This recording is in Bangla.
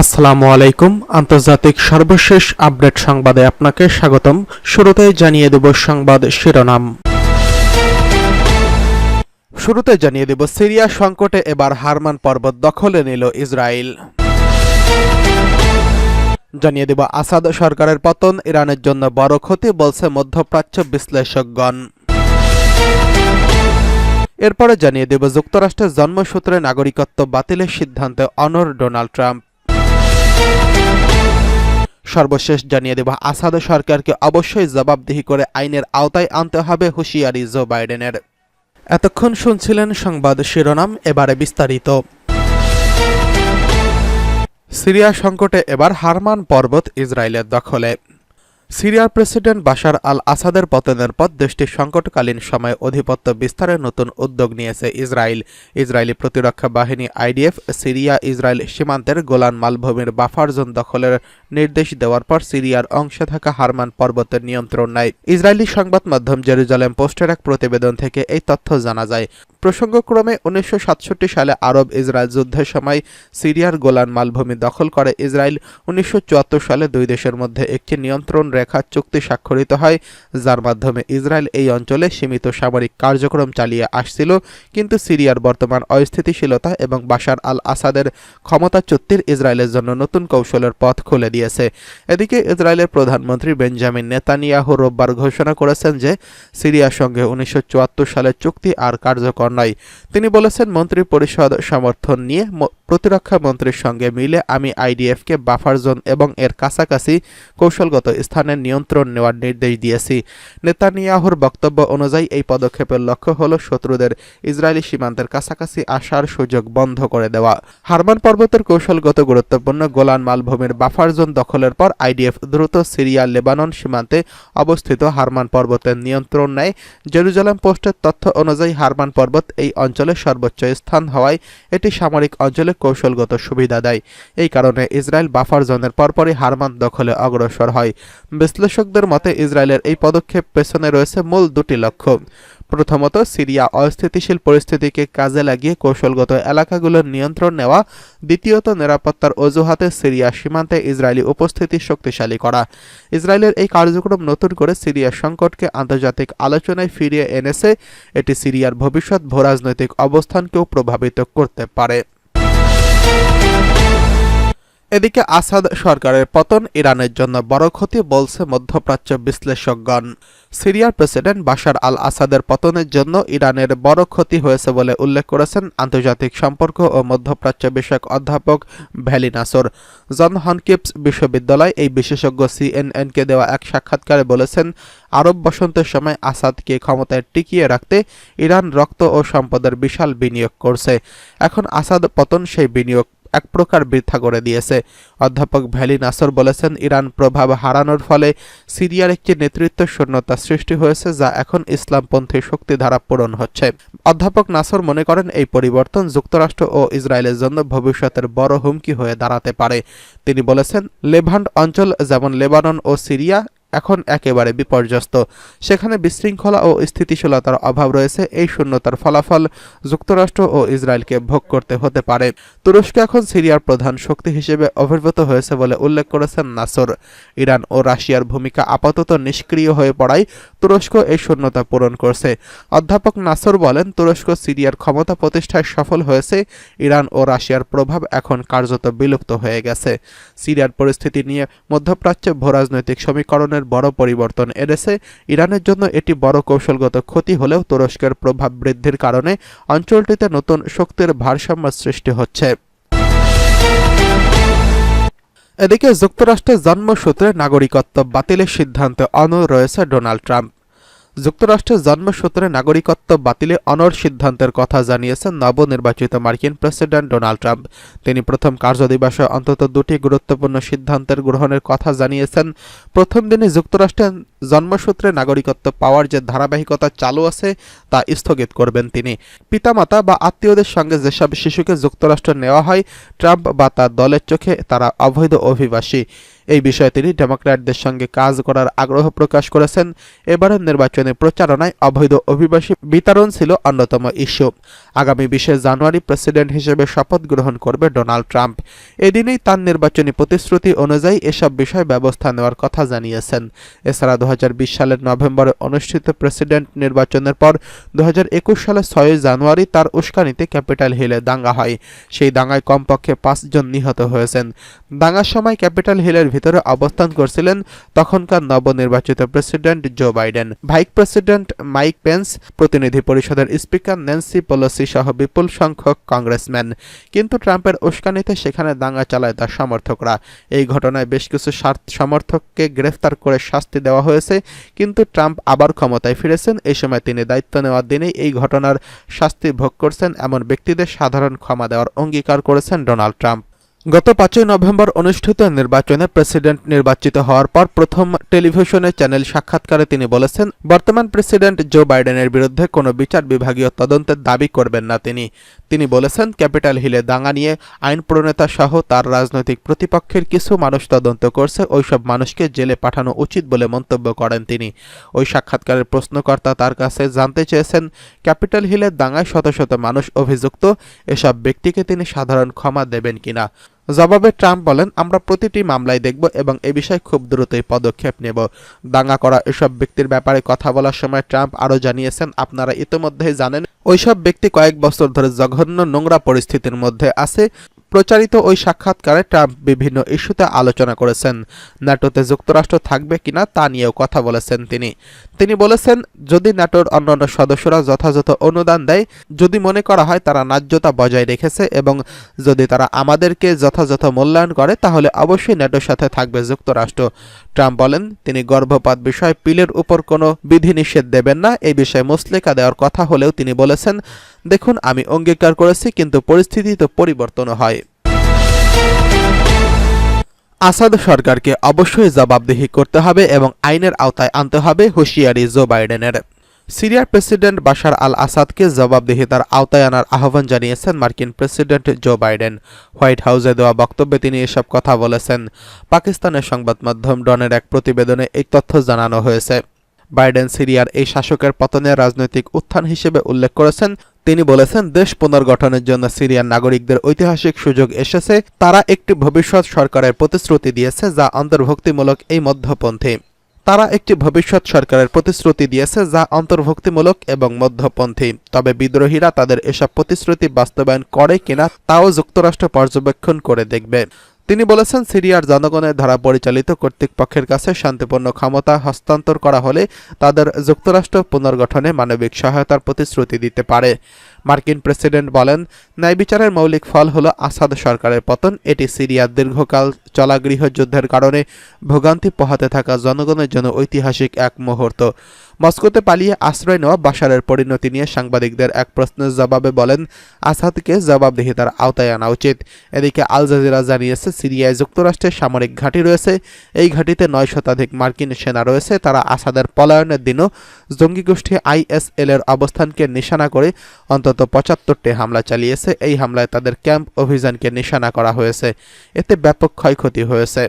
আসসালামু আলাইকুম। আন্তর্জাতিক সর্বশেষ আপডেট সংবাদে আপনাকে স্বাগতম। শুরুতে জানিয়ে দেব সংবাদ শিরোনাম। শুরুতে জানিয়ে দেব সিরিয়া সংকটে এবার হারমান পর্বত দখলে নিল ইসরায়েল। জানিয়ে দেব আসাদ সরকারের পতন, ইরানের জন্য বড় ক্ষতি বলছে মধ্যপ্রাচ্য বিশ্লেষকগণ। এরপরে জানিয়ে দেব যুক্তরাষ্ট্রের জন্মসূত্রে নাগরিকত্ব বাতিলের সিদ্ধান্তে অনর ডোনাল্ড ট্রাম্প। সর্বশেষ জানিয়ে দেব, আসাদ সরকারকে অবশ্যই জবাবদিহি করে আইনের আওতায় আনতে হবে হুঁশিয়ারি জো বাইডেনের। এতক্ষণ শুনছিলেন সংবাদ শিরোনাম, এবারে বিস্তারিত। সিরিয়া সংকটে এবার হারমান পর্বত ইসরায়েলের দখলে। সিরিয়ার প্রেসিডেন্ট বাশার আল আসাদের পতনের পর দেশটির সংকটকালীন সময়ে আধিপত্য বিস্তারের নতুন উদ্যোগ নিয়েছে ইসরায়েল। ইসরায়েলি প্রতিরক্ষা বাহিনী আইডিএফ সিরিয়া ইসরায়েল সীমান্তের গোলান মালভূমির বাফার জোন দখলের নির্দেশ দেওয়ার পর সিরিয়ার অংশে থাকা হারমান পর্বতের নিয়ন্ত্রণ নেয়। ইসরায়েলি সংবাদ মাধ্যম জেরুজালেম পোস্টের এক প্রতিবেদন থেকে এই তথ্য জানা যায়। প্রসঙ্গক্রমে উনিশশো সাতষট্টি সালে আরব ইসরায়েল যুদ্ধের সময় সিরিয়ার গোলান মালভূমি দখল করে। ইসরায়েল উনিশশো চুয়াত্তর সালে দুই দেশের মধ্যে একটি নিয়ন্ত্রণ রেখা চুক্তি স্বাক্ষরিত হয়, যার মাধ্যমে ইসরায়েল এই অঞ্চলে সীমিত সামরিক কার্যক্রম চালিয়ে আসছিল। কিন্তু সিরিয়ার বর্তমান অস্থিতিশীলতা এবং বাশার আল আসাদের ক্ষমতাচ্যুতির ইসরায়েলের জন্য নতুন কৌশলের পথ খুলে দিয়েছে। এদিকে ইসরায়েলের প্রধানমন্ত্রী বেঞ্জামিন নেতানিয়াহু রোববার ঘোষণা করেছেন যে, সিরিয়ার সঙ্গে উনিশশো সালের চুক্তি আর কার্যকর নয় তিনি বলেছেন মন্ত্রী পরিষদ সমর্থন নিয়ে প্রতিরক্ষা মন্ত্রীর সঙ্গে মিলে আমি আইডিএফকে বাফার জোন এবং এর কাছাকাছি কৌশলগত স্থানের নিয়ন্ত্রণ নেওয়ার নির্দেশ দিয়েছি। নেতানিয়াহুর বক্তব্য অনুযায়ী এই পদক্ষেপের লক্ষ্য হল শত্রুদের ইসরায়েলি সীমান্তের কাছাকাছি আসার সুযোগ বন্ধ করে দেওয়া। হারমান পর্বতের কৌশলগত গুরুত্বপূর্ণ গোলান মালভূমির বাফার জোন দখলের পর আইডিএফ দ্রুত সিরিয়া, লেবানন সীমান্তে অবস্থিত হারমান পর্বতের নিয়ন্ত্রণ নেয়। জেরুজালেম পোস্টের তথ্য অনুযায়ী হারমান পর্বত এই অঞ্চলের সর্বোচ্চ স্থান হওয়ায় এটি সামরিক অঞ্চলে কৌশলগত সুবিধা দেয়। এই কারণে ইসরায়েল বাফার জোনের পরপরই হারমান দখলে অগ্রসর হয়। বিশ্লেষকদের মতে, ইসরায়েলের এই পদক্ষেপ পেছনে রয়েছে মূল দুটি লক্ষ্য। প্রথমত, সিরিয়া অস্থিতিশীল পরিস্থিতিকে কাজে লাগিয়ে কৌশলগত এলাকাগুলোর নিয়ন্ত্রণ নেওয়া। দ্বিতীয়ত, নিরাপত্তার অজুহাতে সিরিয়া সীমান্তে ইসরায়েলি উপস্থিতি শক্তিশালী করা। ইসরায়েলের এই কার্যক্রম নতুন করে সিরিয়ার সংকটকে আন্তর্জাতিক আলোচনায় ফিরিয়ে এনেছে। এটি সিরিয়ার ভবিষ্যৎ ভূরাজনৈতিক অবস্থানকেও প্রভাবিত করতে পারে। Thank you. এদিকে আসাদ সরকারের পতন ইরানের জন্য বড় ক্ষতি বলছে মধ্যপ্রাচ্য বিশ্লেষকগণ। সিরিয়ার প্রেসিডেন্ট বাশার আল আসাদের পতনের জন্য ইরানের বড় ক্ষতি হয়েছে বলে উল্লেখ করেছেন আন্তর্জাতিক সম্পর্ক ও মধ্যপ্রাচ্য বিষয়ক অধ্যাপক ভ্যালি নাসর। জন হনকিপস বিশ্ববিদ্যালয় এই বিশেষজ্ঞ সিএনএনকে দেওয়া এক সাক্ষাৎকারে বলেছেন, আরব বসন্তের সময় আসাদকে ক্ষমতায় টিকিয়ে রাখতে ইরান রক্ত ও সম্পদের বিশাল বিনিয়োগ করছে। এখন আসাদ পতন সেই বিনিয়োগ এক প্রকার বৃথা করে দিয়েছে। অধ্যাপক ভ্যালি নাসর বলেছেন, ইরান প্রভাব হারানোর ফলে সিরিয়ার একটি নেতৃত্ব শূন্যতা সৃষ্টি হয়েছে যা এখন ইসলামপন্থী শক্তি দ্বারা পূরণ হচ্ছে। অধ্যাপক নাসর মনে করেন, এই পরিবর্তন যুক্তরাষ্ট্র ও ইসরায়েলের জন্য ভবিষ্যতের বড় হুমকি হয়ে দাঁড়াতে পারে। তিনি বলেছেন, লেভান্ট অঞ্চল যেমন লেবানন ও সিরিয়া এখন একেবারে বিপর্যস্ত। সেখানে বিশৃঙ্খলা ও স্থিতিশীলতার অভাব রয়েছে, এই শূন্যতার ফলাফল যুক্তরাষ্ট্র ও ইসরায়েলকে ভোগ করতে হতে পারে। তুরস্ক এখন সিরিয়ার প্রধান শক্তি হিসেবে আবির্ভূত হয়েছে বলে উল্লেখ করেছেন নাসর। ইরান ও রাশিয়ার ভূমিকা আপাতত নিষ্ক্রিয় হয়ে পড়ায় তুরস্ক এই শূন্যতা পূরণ করছে। অধ্যাপক নাসর বলেন, তুরস্ক সিরিয়ার ক্ষমতা প্রতিষ্ঠায় সফল হয়েছে, ইরান ও রাশিয়ার প্রভাব এখন কার্যত বিলুপ্ত হয়ে গেছে। সিরিয়ার পরিস্থিতি নিয়ে মধ্যপ্রাচ্যে ভূরাজনৈতিক সমীকরণের বড় পরিবর্তন এনেছে। ইরানের জন্য এটি বড় কৌশলগত ক্ষতি হলেও তুরস্কের প্রভাব বৃদ্ধির কারণে অঞ্চলটিতে নতুন শক্তির ভারসাম্য সৃষ্টি হচ্ছে। এদিকে যুক্তরাষ্ট্রের জন্মসূত্রে নাগরিকত্ব বাতিলের সিদ্ধান্তে অনড় রয়েছে ডোনাল্ড ট্রাম্প। যুক্তরাষ্ট্রের জন্মসূত্রে নাগরিকত্ব বাতিলে অনড় সিদ্ধান্তের কথা জানিয়েছেন নবনির্বাচিত মার্কিন প্রেসিডেন্ট ডোনাল্ড ট্রাম্প। তিনি প্রথম কার্যদিবসে অন্তত দুটি গুরুত্বপূর্ণ সিদ্ধান্তের গ্রহণের কথা জানিয়েছেন। প্রথম দিনে যুক্তরাষ্ট্রের জন্মসূত্রে নাগরিকত্ব পাওয়ার যে ধারাবাহিকতা চালু আছে, তা স্থগিত করবেন তিনি। পিতামাতা বা আত্মীয়দের সঙ্গে যেসব শিশুকে যুক্তরাষ্ট্র নেওয়া হয়, ট্রাম্প বা তার দলের চোখে তারা অবৈধ অভিবাসী। এই বিষয়ে তিনি ডেমোক্র্যাটদের সঙ্গে কাজ করার আগ্রহ প্রকাশ করেছেন। এবারের নির্বাচনে প্রচারণায় অবৈধ অভিবাসী বিতরণ ছিল অন্যতম ইস্যু। আগামী বিশে জানুয়ারি প্রেসিডেন্ট হিসেবে শপথ গ্রহণ করবে ডোনাল্ড ট্রাম্প। এদিনেই তার নির্বাচনী প্রতিশ্রুতি অনুযায়ী এসব বিষয়ে ব্যবস্থা নেওয়ার কথা জানিয়েছেন। এছাড়া দু হাজার বিশ সালের নভেম্বরে অনুষ্ঠিত প্রেসিডেন্ট নির্বাচনের পর দু সালের ছয় জানুয়ারি তার উস্কানিতে ক্যাপিটাল হিলে দাঙ্গা হয়। সেই দাঙ্গায় কমপক্ষে পাঁচজন নিহত হয়েছেন। দাঙ্গার সময় ক্যাপিটাল হিলের ভিতরে অবস্থান করছিলেন তখনকার নবনির্বাচিত president Joe Biden. Vice president Mike Pence, প্রতিনিধি পরিষদের স্পিকার ন্যান্সি পেলোসি সহ বিপুল সংখ্যক কংগ্রেসম্যান। কিন্তু ট্রাম্পের উস্কানিতে সেখানে দাঙ্গা চালায় তার সমর্থকরা। এই ঘটনায় বেশ কিছু সমর্থককে গ্রেফতার করে শাস্তি দেওয়া হয়েছে, কিন্তু ট্রাম্প আবার ক্ষমতায় ফিরেছেন। এই সময় তিনি দায়িত্ব নেওয়ার দিনেই এই ঘটনার শাস্তি ভোগ করছেন এমন ব্যক্তিদের সাধারণ ক্ষমা দেওয়ার অঙ্গীকার করেছেন ডোনাল্ড ট্রাম্প। গত পাঁচই নভেম্বর অনুষ্ঠিত নির্বাচনে প্রেসিডেন্ট নির্বাচিত হওয়ার পর প্রথম টেলিভিশনে চ্যানেল সাক্ষাৎকারে তিনি বলেছেন, বর্তমান প্রেসিডেন্ট জো বাইডেনের বিরুদ্ধে কোনো বিচার বিভাগীয় তদন্তের দাবি করবেন না তিনি। তিনি বলেছেন, ক্যাপিটাল হিলে দাঙ্গা নিয়ে আইন প্রণেতা সহ তার রাজনৈতিক প্রতিপক্ষের কিছু মানুষ তদন্ত করছে, ওইসব মানুষকে জেলে পাঠানো উচিত বলে মন্তব্য করেন তিনি। ওই সাক্ষাৎকারের প্রশ্নকর্তা তার কাছে জানতে চেয়েছেন, ক্যাপিটাল হিলের দাঙ্গায় শত শত মানুষ অভিযুক্ত, এসব ব্যক্তিকে তিনি সাধারণ ক্ষমা দেবেন কিনা? জবাবে ট্রাম্প বলেন, আমরা প্রতিটি মামলায় দেখব এবং এ বিষয়ে খুব দ্রুতই পদক্ষেপ নেব। দাঙ্গা করা এসব ব্যক্তির ব্যাপারে কথা বলার সময় ট্রাম্প আরও জানিয়েছেন, আপনারা ইতিমধ্যেই জানেন ওইসব ব্যক্তি কয়েক বছর ধরে জঘন্য নোংরা পরিস্থিতির মধ্যে আছে। প্রচারিত ওই সাক্ষাৎকারে ট্রাম্প বিভিন্ন ইস্যুতে আলোচনা করেছেন। ন্যাটোতে যুক্তরাষ্ট্র থাকবে কিনা তা নিয়েও কথা বলেছেন তিনি। তিনি বলেছেন, যদি ন্যাটোর অন্যান্য সদস্যরা যথাযথ অনুদান দেয়, যদি মনে করা হয় তারা ন্যায্যতা বজায় রেখেছে এবং যদি তারা আমাদেরকে যথাযথ মূল্যায়ন করে, তাহলে অবশ্যই ন্যাটোর সাথে থাকবে যুক্তরাষ্ট্র। ট্রাম্প বলেন, তিনি গর্ভপাত বিষয়ে পিলের উপর কোনো বিধিনিষেধ দেবেন না। এই বিষয়ে মুসলেকা দেওয়ার কথা হলেও তিনি বলেছেন দেখুন, আমি অঙ্গীকার করেছি, কিন্তু পরিস্থিতি তো পরিবর্তন হয়। আসাদ সরকারকে অবশ্যই জবাবদিহি করতে হবে এবং আইনের আওতায় আনতে হবে হুঁশিয়ারি জো বাইডেনের। সিরিয়ার প্রেসিডেন্ট বাশার আল আসাদকে জবাবদিহিতার আওতায় আনার আহ্বান জানিয়েছেন মার্কিন প্রেসিডেন্ট জো বাইডেন। হোয়াইট হাউসে দেওয়া বক্তব্যে তিনি এসব কথা বলেছেন। পাকিস্তানের সংবাদ মাধ্যম ডনের এক প্রতিবেদনে এই তথ্য জানানো হয়েছে। বাইডেন সিরিয়ার এই শাসকের পতনের রাজনৈতিক উত্থান হিসেবে উল্লেখ করেছেন। তিনি বলেছেন, দেশ পুনর্গঠনের জন্য সিরিয়ার নাগরিকদের ঐতিহাসিক সুযোগ এসেছে। তারা একটি ভবিষ্যৎ সরকারের প্রতিশ্রুতি দিয়েছে, যা অন্তর্ভুক্তিমূলক এই মধ্যপন্থী। তারা একটি ভবিষ্যৎ সরকারের প্রতিশ্রুতি দিয়েছে, যা অন্তর্ভুক্তিমূলক এবং মধ্যপন্থী। তবে বিদ্রোহীরা তাদের এসব প্রতিশ্রুতি বাস্তবায়ন করে কিনা, তাও যুক্তরাষ্ট্র পর্যবেক্ষণ করে দেখবে। তিনি বলেছেন, সিরিয়ার জনগণের দ্বারা পরিচালিত কর্তৃপক্ষের কাছে শান্তিপূর্ণ ক্ষমতা হস্তান্তর করা হলে তাদের যুক্তরাষ্ট্র পুনর্গঠনে মানবিক সহায়তার প্রতিশ্রুতি দিতে পারে। মার্কিন প্রেসিডেন্ট বলেন, ন্যায় বিচারের মৌলিক ফল হল আসাদ সরকারের পতন। এটি সিরিয়ার দীর্ঘকাল চলা গৃহযুদ্ধের কারণে ভোগান্তি পোহাতে থাকা জনগণের জন্য ঐতিহাসিক এক মুহূর্ত। মস্কোতে পালিয়ে আশ্রয় নেওয়া বাশারের পরিণতি নিয়ে সাংবাদিকদের এক প্রশ্নের জবাবে বলেন, আসাদকে জবাবদিহিতার আওতায় আনা উচিত। এদিকে আল জাজিরা জানিয়েছে, সিরিয়ায় যুক্তরাষ্ট্রের সামরিক ঘাঁটি রয়েছে। এই ঘাঁটিতে নয় শতাধিক মার্কিন সেনা রয়েছে। তারা আসাদের পলায়নের দিনও জঙ্গি গোষ্ঠী আইএসএল এর অবস্থানকে নিশানা করে অন্তত পঁচাত্তরটি হামলা চালিয়েছে। এই হামলায় তাদের ক্যাম্প অভিযানকে নিশানা করা হয়েছে। এতে ব্যাপক ক্ষয়ক্ষতি হয়েছে।